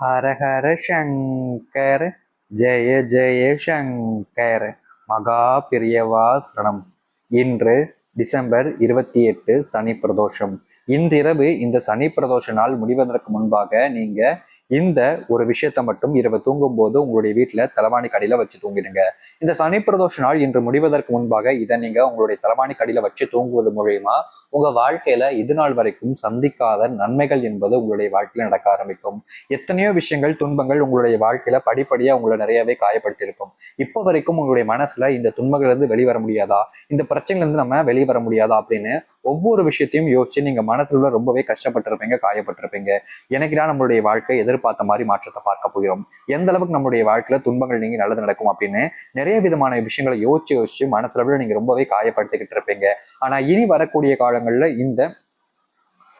ஹரஹர சங்கர். ஜெய ஜெய சங்கர். மகா பிரியவா சரணம். இன்று டிசம்பர் இருபத்தி எட்டு சனி பிரதோஷம். இன்றிரவு இந்த சனி பிரதோஷ நாள் முடிவதற்கு முன்பாக நீங்க இந்த ஒரு விஷயத்த மட்டும் இரவு தூங்கும் போது உங்களுடைய வீட்டுல தலைவாணி கடையில வச்சு தூங்கிடுங்க. இந்த சனி பிரதோஷ நாள் இன்று முடிவதற்கு முன்பாக இதை நீங்க உங்களுடைய தலைவாணி கடையில வச்சு தூங்குவது மூலயமா உங்க வாழ்க்கையில இது நாள் வரைக்கும் சந்திக்காத நன்மைகள் என்பது உங்களுடைய வாழ்க்கையில நடக்க ஆரம்பிக்கும். எத்தனையோ விஷயங்கள் துன்பங்கள் உங்களுடைய வாழ்க்கையில படிப்படியா உங்களை நிறையவே காயப்படுத்தியிருக்கும். இப்போ வரைக்கும் உங்களுடைய மனசுல இந்த துன்பங்கள் இருந்து வெளிவர முடியாதா? இந்த பிரச்சனைல இருந்து நம்ம வெளிவர வர முடியாதா? அப்படின்னு ஒவ்வொரு விஷயத்தையும் யோசிச்சு நீங்க மனசுல ரொம்பவே கஷ்டப்பட்டிருப்பீங்க காயப்பட்டிருப்பீங்க. எனக்குதான் நம்மளுடைய வாழ்க்கை எதிர்பார்த்த மாதிரி மாற்றத்தை பார்க்க போகிறோம். எந்த அளவுக்கு நம்மளுடைய வாழ்க்கையில துன்பங்கள் நீங்க நல்லது நடக்கும் அப்படின்னு நிறைய விதமான விஷயங்களை யோசிச்சு யோசிச்சு மனசுல நீங்க ரொம்பவே காயப்படுத்திக்கிட்டு இருப்பீங்க. ஆனா இனி வரக்கூடிய காலங்கள்ல இந்த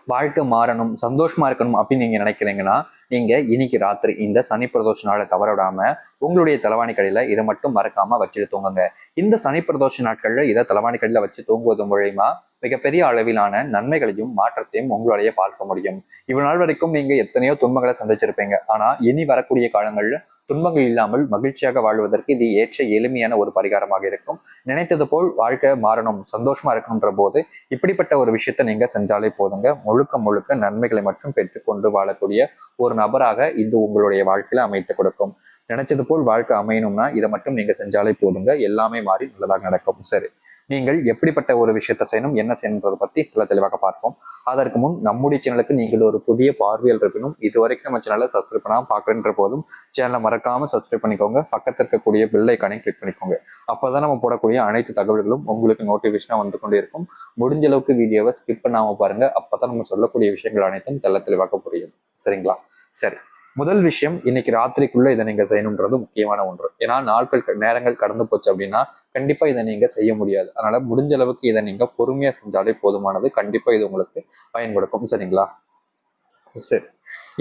வாழ்க்கை மாறணும் சந்தோஷமா இருக்கணும் அப்படின்னு நீங்க நினைக்கிறீங்கன்னா நீங்க இன்னைக்கு ராத்திரி இந்த சனி பிரதோஷ நாளை தவற விடாம உங்களுடைய தலைவாணி கடையில இதை மட்டும் மறக்காம வச்சுட்டு தூங்குங்க. இந்த சனி பிரதோஷ நாட்கள்ல இதை தலைவாணி கடையில வச்சு தூங்குவது மூலயமா மிகப்பெரிய அளவிலான நன்மைகளையும் மாற்றத்தையும் உங்களாலேயே பார்க்க முடியும். இவ்வளவு நாள் வரைக்கும் நீங்க எத்தனையோ துன்பங்களை சந்திச்சிருப்பீங்க. ஆனா இனி வரக்கூடிய காலங்கள்ல துன்பங்கள் இல்லாமல் மகிழ்ச்சியாக வாழ்வதற்கு இது ஏற்ற எளிமையான ஒரு பரிகாரமாக இருக்கும். நினைத்தது போல் வாழ்க்கை மாறணும் சந்தோஷமா இருக்கணுன்ற போது இப்படிப்பட்ட ஒரு விஷயத்த நீங்க செஞ்சாலே போதுங்க. முழுக்க முழுக்க நன்மைகளை மட்டும் பெற்றுக்கொண்டு வாழக்கூடிய ஒரு நபராக இது உங்களுடைய வாழ்க்கையில அமைத்து கொடுக்கும். நினைச்சது போல் வாழ்க்கை அமையணும்னா இதை மட்டும் நீங்க செஞ்சாலே போதுங்க. எல்லாமே மாறி நல்லதாக நடக்கும். சரி. நீங்கள் எப்படிப்பட்ட ஒரு விஷயத்த செய்யணும் என்ன செய்யணுன்றதை பத்தி தெல தெளிவாக பார்ப்போம். அதற்கு முன் நம்முடைய சேனலுக்கு நீங்கள் ஒரு புதிய பார்வையில் இருக்கணும் இது வரைக்கும் நம்ம சேனலை சப்ஸ்கிரைப் பண்ணாமல் பார்க்குறன்ற போதும் சேனலை மறக்காம சப்ஸ்கிரைப் பண்ணிக்கோங்க. பக்கத்தில் இருக்கக்கூடிய பெல் ஐக்கானையும் கிளிக் பண்ணிக்கோங்க. அப்பதான் நம்ம போடக்கூடிய அனைத்து தகவல்களும் உங்களுக்கு நோட்டிஃபிகேஷனாக வந்து கொண்டே இருக்கும். முடிஞ்ச அளவுக்கு வீடியோவை ஸ்கிப் பண்ணாம பாருங்க. அப்பதான் நம்ம சொல்லக்கூடிய விஷயங்கள் அனைத்தும் தெள்ள தெளிவாக புரியும். சரிங்களா? சரி. முதல் விஷயம் இன்னைக்கு ராத்திரிக்குள்ள இதை நீங்க செய்யணுன்றது முக்கியமான ஒன்று. ஏன்னா நாட்கள் நேரங்கள் கடந்து போச்சு அப்படின்னா கண்டிப்பா இதை நீங்க செய்ய முடியாது. அதனால முடிஞ்ச அளவுக்கு இதை நீங்க பொறுமையா செஞ்சாலே போதுமானது. கண்டிப்பா இது உங்களுக்கு பயன் கொடுக்கும் சரிங்களா? சரி.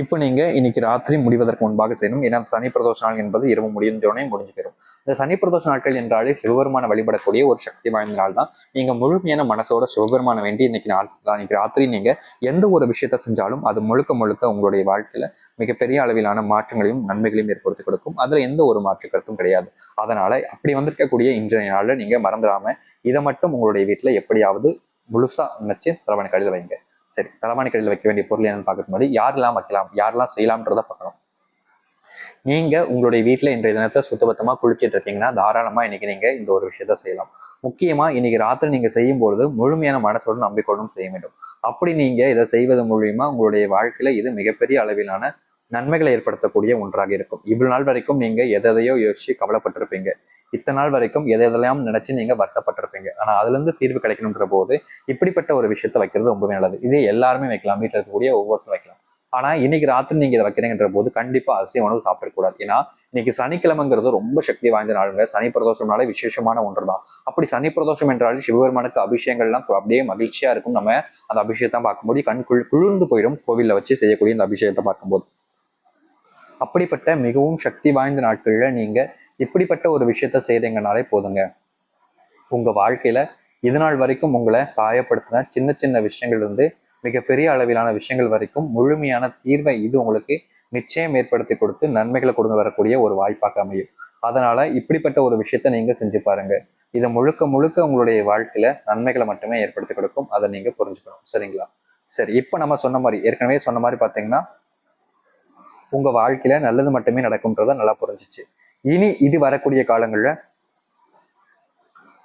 இப்போ நீங்க இன்னைக்கு ராத்திரி முடிவதற்கு முன்பாக செய்யணும். ஏன்னா சனி பிரதோஷ நாள் என்பது இரவு முடிஞ்சோடனே முடிஞ்சு போயிடும் இந்த சனி பிரதோஷ நாட்கள் என்றாலே சிவபெருமான வழிபடக்கூடிய ஒரு சக்தி வாய்ந்த நாள் தான். நீங்க முழுமையான மனசோட சிவபெருமான வேண்டி இன்னைக்கு நாள் இன்னைக்கு ராத்திரி நீங்க எந்த ஒரு விஷயத்த செஞ்சாலும் அது முழுக்க முழுக்க உங்களுடைய வாழ்க்கையில மிகப்பெரிய அளவிலான மாற்றங்களையும் நன்மைகளையும் ஏற்படுத்தி கொடுக்கும். அதுல எந்த ஒரு மாற்று கருத்தும் கிடையாது. அதனால அப்படி வந்திருக்கக்கூடிய இன்றைய நாள்ல நீங்க மறந்துடாம இதை மட்டும் உங்களுடைய வீட்டுல எப்படியாவது முழுசா நினைச்சு தலைவணி கடையில் வைங்க. சரி தலைவாணி கடையில் வைக்க வேண்டிய பொருள் என்னன்னு பார்க்கறது முன்னாடி யாரெல்லாம் வைக்கலாம் யாரெல்லாம் செய்யலாம்ன்றத பார்க்கணும். நீங்க உங்களுடைய வீட்டுல இன்றைய தினத்தை சுத்தபத்தமாக குளிச்சிட்டு இருக்கீங்கன்னா தாராளமா இன்னைக்கு நீங்க இந்த ஒரு விஷயத்த செய்யலாம். முக்கியமா இன்னைக்கு ராத்திரி நீங்க செய்யும்பொழுது முழுமையான மனசோடு நம்பிக்கையோடும் செய்ய வேண்டும். அப்படி நீங்க இதை செய்வது மூலியமா உங்களுடைய வாழ்க்கையில இது மிகப்பெரிய அளவிலான நன்மைகளை ஏற்படுத்தக்கூடிய ஒன்றாக இருக்கும். இவ்வளவு நாள் வரைக்கும் நீங்க எதையோ யோசிச்சு கவலைப்பட்டிருப்பீங்க. இத்தனை நாள் வரைக்கும் எதை எதெல்லாம் நினைச்சு நீங்க வருத்தப்பட்டிருப்பீங்க. ஆனா அதுல இருந்து தீர்வு கிடைக்கணுன்ற போது இப்படிப்பட்ட ஒரு விஷயத்த வைக்கிறது ரொம்பவே நல்லது. இது எல்லாருமே வைக்கலாம். வீட்டில் இருக்கக்கூடிய ஒவ்வொருத்தரும் வைக்கலாம். ஆனா இன்னைக்கு ராத்திரி நீங்க இதை வைக்கிறீங்கன்ற போது கண்டிப்பா அரிசி உணவு சாப்பிடக்கூடாது. ஏன்னா இன்னைக்கு சனிக்கிழமைங்கிறது ரொம்ப சக்தி வாய்ந்த நாளுங்க. சனி பிரதோஷம்னாலே விசேஷமான ஒன்று தான் அப்படி சனி பிரதோஷம் என்றாலே சிவபெருமானுக்கு அபிஷேகங்கள்லாம் அப்படியே மகிழ்ச்சியா இருக்கும். நம்ம அந்த அபிஷேகத்தை பார்க்கும்போது கண் குள் குளிர்ந்து போயிடும். கோவிலில் வச்சு செய்யக்கூடிய இந்த அபிஷேகத்தை பார்க்கும்போது. அப்படிப்பட்ட மிகவும் சக்தி வாய்ந்த நாட்கள்ல நீங்க இப்படிப்பட்ட ஒரு விஷயத்த செய்றீங்கனாலே போதுங்க. உங்க வாழ்க்கையில இது நாள் வரைக்கும் உங்களை காயப்படுத்தின சின்ன சின்ன விஷயங்கள் இருந்து மிகப்பெரிய அளவிலான விஷயங்கள் வரைக்கும் முழுமையான தீர்வை இது உங்களுக்கு நிச்சயம் ஏற்படுத்தி கொடுத்து நன்மைகளை கொண்டு வரக்கூடிய ஒரு வாய்ப்பாக அமையும். அதனால இப்படிப்பட்ட ஒரு விஷயத்த நீங்க செஞ்சு பாருங்க. இதை முழுக்க முழுக்க உங்களுடைய வாழ்க்கையில நன்மைகளை மட்டுமே ஏற்படுத்தி கொடுக்கும். அதை நீங்க புரிஞ்சுக்கணும். சரிங்களா? சரி இப்போ நம்ம சொன்ன மாதிரி ஏற்கனவே சொன்ன மாதிரி பாத்தீங்கன்னா உங்க வாழ்க்கையில நல்லது மட்டுமே நடக்கும்ன்றத நல்லா புரிஞ்சிச்சு. இனி இது வரக்கூடிய காலங்கள்ல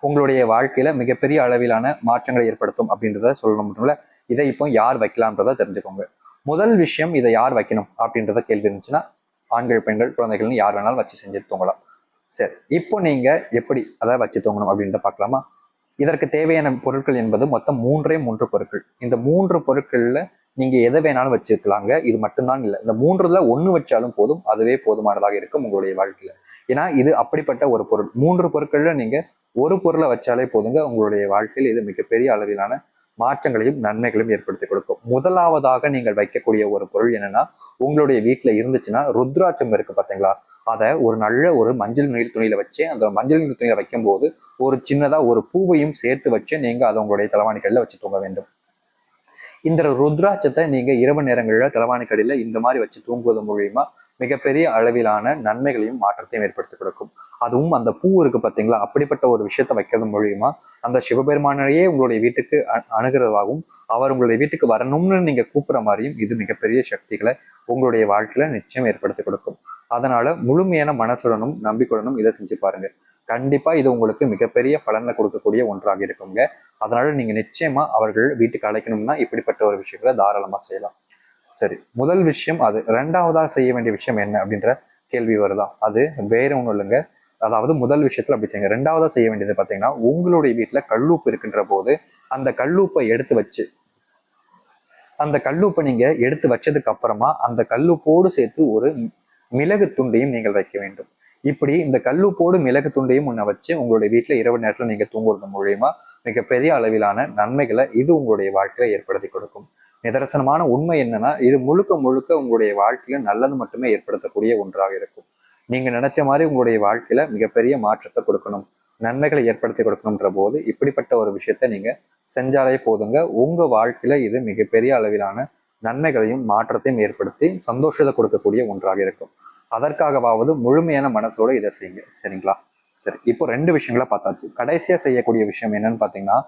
உங்களுடைய வாழ்க்கையில மிகப்பெரிய அளவிலான மாற்றங்களை ஏற்படுத்தும் அப்படின்றத சொல்ல முடியும்ல இதை இப்போ யார் வைக்கலாம்ன்றதை தெரிஞ்சுக்கோங்க. முதல் விஷயம் இதை யார் வைக்கணும் அப்படின்றத கேள்வி இருந்துச்சுன்னா ஆண்கள் பெண்கள் குழந்தைகள்னு யார் வேணாலும் வச்சு செஞ்சு தூங்கலாம். சரி இப்போ நீங்க எப்படி அதை வச்சு தூங்கணும் அப்படின்றத பார்க்கலாமா? இதற்கு தேவையான பொருட்கள் என்பது மொத்தம் மூன்றே மூன்று பொருட்கள். இந்த மூன்று பொருட்கள்ல நீங்க எதை வேணாலும் வச்சிருக்கலாங்க. இது மட்டும்தான் இல்லை. இந்த மூன்றுல ஒன்று வச்சாலும் போதும். அதுவே போதுமானதாக இருக்கும் உங்களுடைய வாழ்க்கையில. ஏன்னா இது அப்படிப்பட்ட ஒரு பொருள். மூன்று பொருட்கள்ல நீங்க ஒரு பொருளை வச்சாலே போதுங்க உங்களுடைய வாழ்க்கையில் இது மிகப்பெரிய அளவிலான மாற்றங்களையும் நன்மைகளையும் ஏற்படுத்தி கொடுக்கும். முதலாவதாக நீங்கள் வைக்கக்கூடிய ஒரு பொருள் என்னன்னா உங்களுடைய வீட்டுல இருந்துச்சுன்னா ருத்ராட்சம் இருக்கு பார்த்தீங்களா அதை ஒரு நல்ல ஒரு மஞ்சள் நீர் துணியில வச்சு அந்த மஞ்சள் நீர் துணியில வைக்கும்போது ஒரு சின்னதா ஒரு பூவையும் சேர்த்து வச்சு நீங்க அதை உங்களுடைய தலைவாணிகளில் வச்சு தூங்க வேண்டும். இந்த ருத்ராட்சத்தை நீங்க இரவு நேரங்களில் தலைவாணிக்கடியில இந்த மாதிரி வச்சு தூங்குவது மூலியமா மிகப்பெரிய அளவிலான நன்மைகளையும் மாற்றத்தையும் ஏற்படுத்தி கொடுக்கும். அதுவும் அந்த பூ இருக்கு பார்த்தீங்களா? அப்படிப்பட்ட ஒரு விஷயத்தை வைக்கிறது மூலியமா அந்த சிவபெருமானையே உங்களுடைய வீட்டுக்கு அணுகிறதாகவும் அவர் உங்களுடைய வீட்டுக்கு வரணும்னு நீங்க கூப்பிடுற மாதிரியும் இது மிகப்பெரிய சக்திகளை உங்களுடைய வாழ்க்கையில நிச்சயம் ஏற்படுத்தி கொடுக்கும். அதனால முழுமையான மனசுடனும் நம்பிக்கையுடனும் இதை செஞ்சு பாருங்க. கண்டிப்பா இது உங்களுக்கு மிகப்பெரிய பலனை கொடுக்கக்கூடிய ஒன்றாக இருக்குங்க. அதனால நீங்க நிச்சயமா அவர்கள் வீட்டுக்கு அழைக்கணும்னா இப்படிப்பட்ட ஒரு விஷயங்களை தாராளமா செய்யலாம். சரி முதல் விஷயம் அது. ரெண்டாவதாக செய்ய வேண்டிய விஷயம் என்ன அப்படின்ற கேள்வி வருதா? அது வேற ஒண்ணும் இல்லைங்க. அதாவது முதல் விஷயத்துல அப்படி செய்யுங்க. ரெண்டாவதா செய்ய வேண்டியது பாத்தீங்கன்னா உங்களுடைய வீட்டுல கல்லூப்பு இருக்கின்ற போது அந்த கல்லூப்பை எடுத்து வச்சு அந்த கல்லூப்பை நீங்க எடுத்து வச்சதுக்கு அப்புறமா அந்த கல்லுப்போடு சேர்த்து ஒரு மிளகு துண்டையும் நீங்கள் வைக்க வேண்டும். இப்படி இந்த கல்லுப்போடு மிளகு துண்டையும் முன்ன வச்சு உங்களுடைய வீட்டுல இரவு நேரத்துல நீங்க தூங்குறது மூலியமா மிகப்பெரிய அளவிலான நன்மைகளை இது உங்களுடைய வாழ்க்கையில ஏற்படுத்தி கொடுக்கும். நிதர்சனமான உண்மை என்னன்னா இது முழுக்க முழுக்க உங்களுடைய வாழ்க்கையில நல்லது மட்டுமே ஏற்படுத்தக்கூடிய ஒன்றாக இருக்கும். நீங்க நினைச்ச மாதிரி உங்களுடைய வாழ்க்கையில மிகப்பெரிய மாற்றத்தை கொடுக்கணும். நன்மைகளை ஏற்படுத்தி கொடுக்கணுன்ற போது இப்படிப்பட்ட ஒரு விஷயத்த நீங்க செஞ்சாலே போதுங்க. உங்க வாழ்க்கையில இது மிகப்பெரிய அளவிலான நன்மைகளையும் மாற்றத்தையும் ஏற்படுத்தி சந்தோஷத்தை கொடுக்கக்கூடிய ஒன்றாக இருக்கும். அதற்காகவாவது முழுமையான மனசோட இதை செய்யுங்க. சரிங்களா? சரி இப்போ ரெண்டு விஷயங்கள பார்த்தாச்சு. கடைசியா செய்யக்கூடிய விஷயம் என்னன்னு பாத்தீங்கன்னா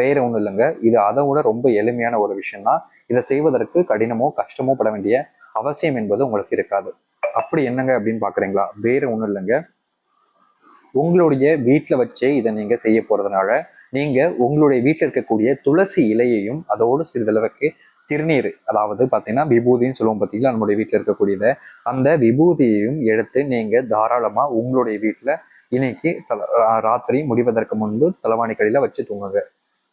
வேற ஒண்ணும் இல்லைங்க. இது அதை விட ரொம்ப எளிமையான ஒரு விஷயம் தான் இதை செய்வதற்கு கடினமோ கஷ்டமோ பட வேண்டிய அவசியம் என்பது உங்களுக்கு இருக்காது. அப்படி என்னங்க அப்படின்னு பாக்குறீங்களா வேற ஒண்ணும் இல்லைங்க. உங்களுடைய வீட்டில் வச்சே இதை நீங்க செய்ய போறதுனால நீங்க உங்களுடைய வீட்டில் இருக்கக்கூடிய துளசி இலையையும் அதோடு சிறிதளவுக்கு திருநீர் அதாவது பார்த்தீங்கன்னா விபூதின்னு சொல்லுவோம் பார்த்தீங்களா? நம்மளுடைய வீட்டில் இருக்கக்கூடியதை அந்த விபூதியையும் எடுத்து நீங்க தாராளமா உங்களுடைய வீட்டில் இன்னைக்கு தல ராத்திரி முடிவதற்கு முன்பு தலைவாணிக்கடியில வச்சு தூங்குங்க.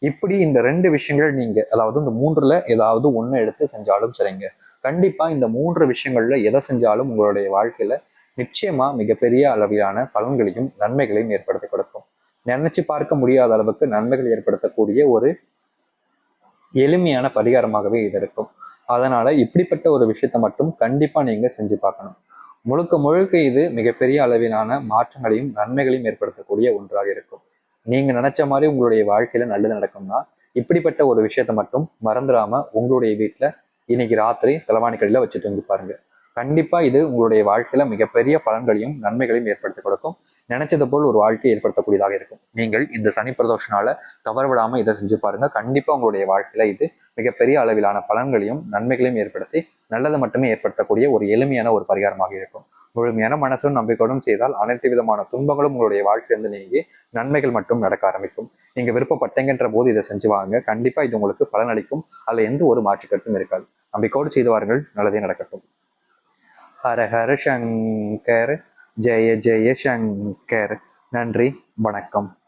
இப்படி இந்த ரெண்டு விஷயங்கள் நீங்க அதாவது இந்த மூன்றுல ஏதாவது ஒன்று எடுத்து செஞ்சாலும் சரிங்க. கண்டிப்பா இந்த மூன்று விஷயங்கள்ல எதை செஞ்சாலும் உங்களுடைய வாழ்க்கையில நிச்சயமா மிகப்பெரிய அளவிலான பலன்களையும் நன்மைகளையும் ஏற்படுத்தி கொடுக்கும். நினைச்சு பார்க்க முடியாத அளவுக்கு நன்மைகள் ஏற்படுத்தக்கூடிய ஒரு எளிமையான பரிகாரமாகவே இது இருக்கும். அதனால இப்படிப்பட்ட ஒரு விஷயத்த மட்டும் கண்டிப்பா நீங்க செஞ்சு பார்க்கணும். முழுக்க முழுக்க இது மிகப்பெரிய அளவிலான மாற்றங்களையும் நன்மைகளையும் ஏற்படுத்தக்கூடிய ஒன்றாக இருக்கும். நீங்க நினைச்ச மாதிரி உங்களுடைய வாழ்க்கையில நல்லது நடக்கும்னா இப்படிப்பட்ட ஒரு விஷயத்த மட்டும் மறந்துடாம உங்களுடைய வீட்டுல இன்னைக்கு ராத்திரி தலைவாணிக்கடியில வச்சு தூங்கி பாருங்க. கண்டிப்பா இது உங்களுடைய வாழ்க்கையில மிகப்பெரிய பலன்களையும் நன்மைகளையும் ஏற்படுத்தி கொடுக்கும். நினைச்சது போல் ஒரு வாழ்க்கையை ஏற்படுத்தக்கூடியதாக இருக்கும். நீங்கள் இந்த சனி பிரதோஷனால தவறவிடாமல் இதை செஞ்சு பாருங்க. கண்டிப்பா உங்களுடைய வாழ்க்கையில இது மிகப்பெரிய அளவிலான பலன்களையும் நன்மைகளையும் ஏற்படுத்தி நல்லதை மட்டுமே ஏற்படுத்தக்கூடிய ஒரு எளிமையான ஒரு பரிகாரமாக இருக்கும். முழுமையான மனசும் நம்பிக்கையோடும் செய்தால் அனைத்து விதமான துன்பங்களும் உங்களுடைய வாழ்க்கையிலிருந்து நீங்கி நன்மைகள் மட்டும் நடக்க ஆரம்பிக்கும். நீங்க விருப்பப்பட்டீங்கன்ற போது இதை செஞ்சு வாங்க. கண்டிப்பா இது உங்களுக்கு பலனளிக்கும். அதுல எந்த ஒரு மாற்றுக்கருத்தும் இருக்காது. நம்பிக்கையோடு செய்து வாருங்கள். நல்லதே நடக்கட்டும். ஹர ஹர சங்கர் ஜெய ஜெய சங்கர். நன்றி வணக்கம்.